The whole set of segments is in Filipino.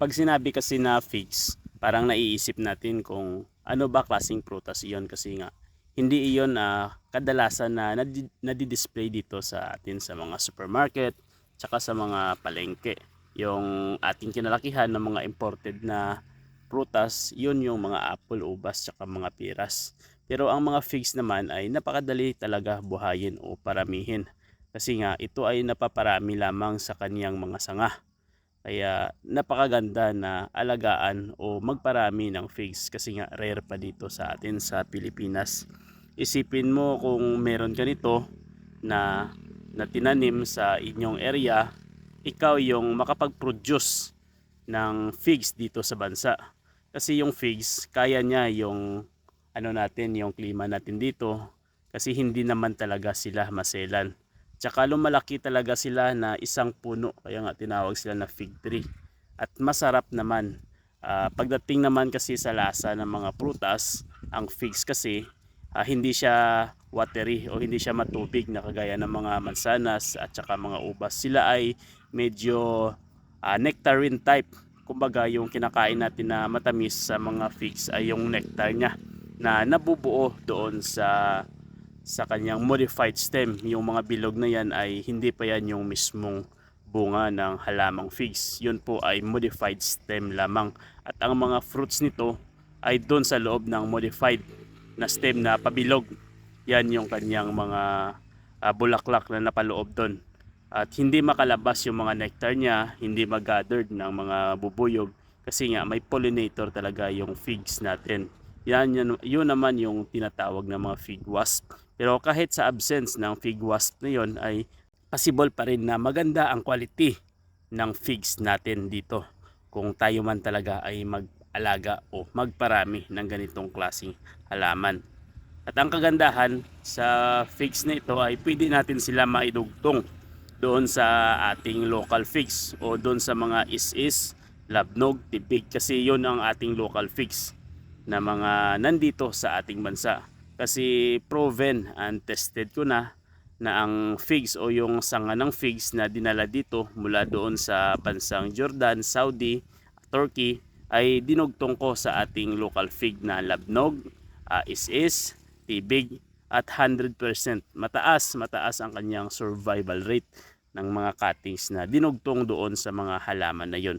pag sinabi kasi na figs, parang naiisip natin kung ano ba klaseng prutas iyon kasi nga hindi iyon na kadalasan na nadi- nadi-display dito sa atin sa mga supermarket tsaka sa mga palengke. Yung ating kinalakihan ng mga imported na prutas, yun yung mga apple, ubas, tsaka mga piras. Pero ang mga figs naman ay napakadali talaga buhayin o paramihin. Kasi nga ito ay napaparami lamang sa kaniyang mga sanga. Kaya napakaganda na alagaan o magparami ng figs kasi nga rare pa dito sa atin sa Pilipinas. Isipin mo kung meron ka nito na, na tinanim sa inyong area, ikaw yung makapag-produce ng figs dito sa bansa. Kasi yung figs, kaya niya yung ano natin, yung klima natin dito kasi hindi naman talaga sila maselan. Tsaka lumalaki talaga sila na isang puno, kaya nga tinawag sila na fig tree. At masarap naman. Ah, pagdating naman kasi sa lasa ng mga prutas, ang figs kasi ah, hindi siya watery o hindi siya matubig na kagaya ng mga mansanas at saka mga ubas. Sila ay medyo ah, nectarine type. Kumbaga yung kinakain natin na matamis sa mga figs ay yung nectar niya na nabubuo doon sa sa kanyang modified stem. Yung mga bilog na yan ay hindi pa yan yung mismong bunga ng halamang figs. Yun po ay modified stem lamang. At ang mga fruits nito ay doon sa loob ng modified na stem na pabilog. Yan yung kanyang mga ah, bulaklak na napaloob doon. At hindi makalabas yung mga nectar niya, hindi mag-gathered ng mga bubuyog kasi nga may pollinator talaga yung figs natin. Yan, yan, yun naman yung tinatawag ng mga fig wasp. Pero kahit sa absence ng fig wasp na yon ay possible pa rin na maganda ang quality ng figs natin dito kung tayo man talaga ay mag-alaga o magparami ng ganitong klaseng halaman. At ang kagandahan sa figs na ito ay pwede natin sila maidugtong doon sa ating local figs o doon sa mga is-is, labnog, tibig kasi yon ang ating local figs na mga nandito sa ating bansa. Kasi proven and tested ko na na ang figs o yung sanga ng figs na dinala dito mula doon sa bansang Jordan, Saudi, Turkey ay dinugtong ko sa ating local fig na labnog, ah, is-is, tibig at 100% mataas mataas ang kanyang survival rate ng mga cuttings na dinugtong doon sa mga halaman na yon.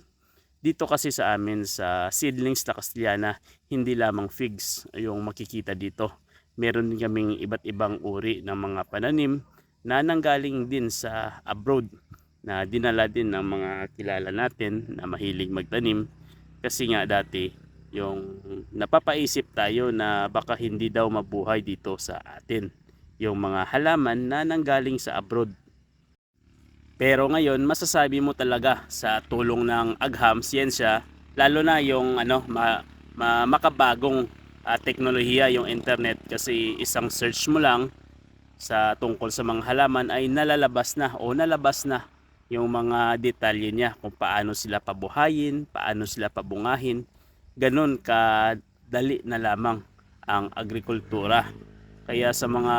Dito kasi sa amin sa seedlings na Castellana, hindi lamang figs yung makikita dito. Meron din kaming iba't ibang uri ng mga pananim na nanggaling din sa abroad na dinala din ng mga kilala natin na mahilig magtanim. Kasi nga dati yung napapaisip tayo na baka hindi daw mabuhay dito sa atin yung mga halaman na nanggaling sa abroad. Pero ngayon, masasabi mo talaga sa tulong ng agham, siyensya, lalo na yung ano, ma, ma- makabagong ah, teknolohiya, yung internet kasi isang search mo lang sa tungkol sa mga halaman ay nalalabas na o nalabas na yung mga detalye niya kung paano sila pabuhayin, paano sila pabungahin. Ganun ka dali na lamang ang agrikultura. Kaya sa mga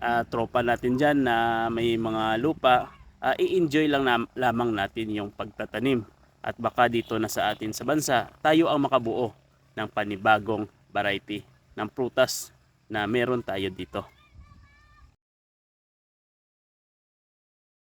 ah, tropa natin dyan na may mga lupa, ah, i-enjoy lang nam- lamang natin yung pagtatanim. At baka dito na sa atin sa bansa, tayo ang makabuo ng panibagong variety ng prutas na meron tayo dito.